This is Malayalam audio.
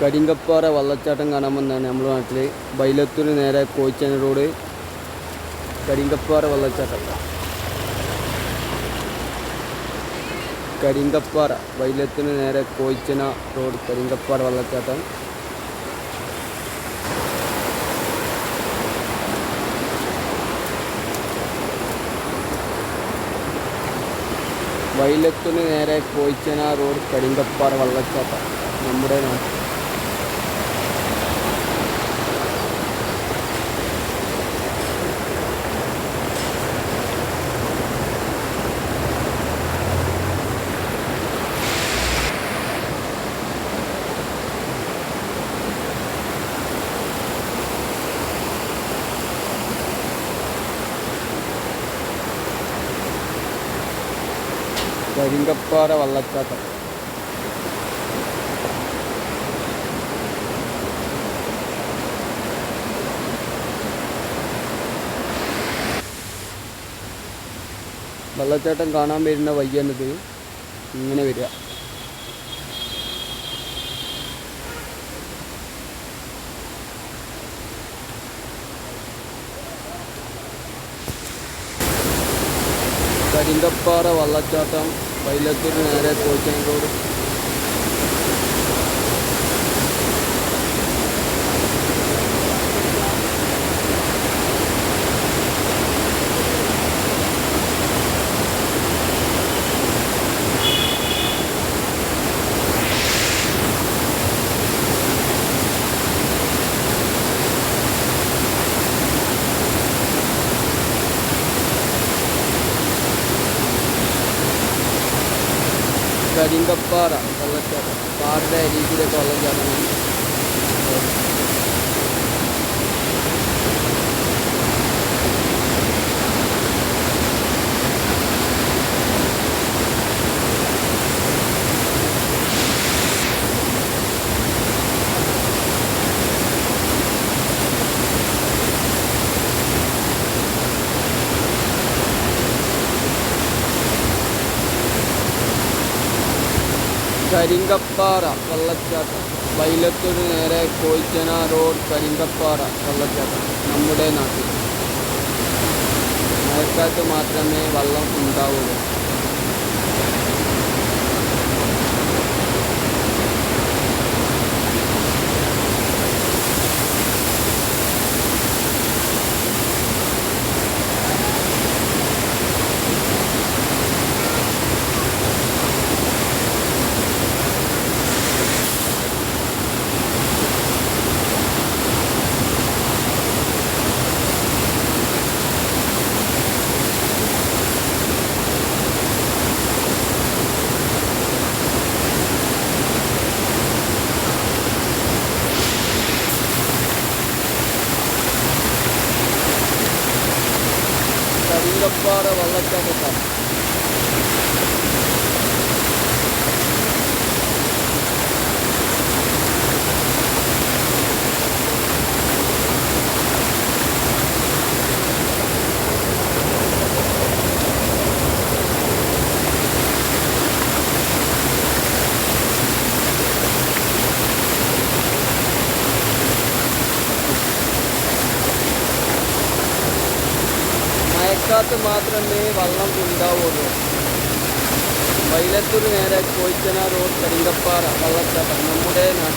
കരിങ്കപ്പാറ വള്ളച്ചാട്ടം കാണാൻ വന്നതാണ് നമ്മുടെ നാട്ടിൽ ബൈലത്തൂർ നേരെ കോയിച്ചന റോഡ്. കരിങ്കപ്പാറ വള്ളച്ചാട്ടം. കരിങ്കപ്പാറ വൈലത്തിന് നേരെ കോയിച്ചന റോഡ് കരിങ്കപ്പാറ വള്ളച്ചാട്ടം. വൈലത്തിന് നേരെ കോയിച്ചന റോഡ് കരിങ്കപ്പാറ വള്ളച്ചാട്ടം. നമ്മുടെ നാട്ടിൽ കരിങ്കപ്പാറ വള്ളച്ചാട്ടം. വെള്ളച്ചാട്ടം കാണാൻ വരുന്ന വയ്യാണിത് ഇങ്ങനെ വരിക. കരിങ്കപ്പാറ വള്ളച്ചാട്ടം. വൈലത്തൂർ നേരെ കോച്ചൻ കരിങ്കപ്പാറ വെള്ളച്ചാട്ടം പാറയുടെ അരികിലൊക്കെ വെള്ളച്ചാട്ടമാണ് കരിങ്കപ്പാറ വെള്ളച്ചാട്ടം വൈലത്തൂര് നേരെ കോയിച്ചന റോഡ് കരിങ്കപ്പാറ വെള്ളച്ചാട്ടം നമ്മുടെ നാട്ടിൽ. മഴക്കാലത്ത് മാത്രമേ വെള്ളം ഉണ്ടാവുള്ളൂ. കരിങ്കപ്പാറ വെള്ളച്ചാട്ടത്താണ് മഴക്കാലത്ത് മാത്രമേ വള്ളം ഉണ്ടാവുള്ളൂ. വൈലത്തൂർ നേരെ കോയിച്ചന റോഡ് കരിങ്കപ്പാറ വള്ളച്ചാട്ടം. നമ്മുടെ നാട്ടിൽ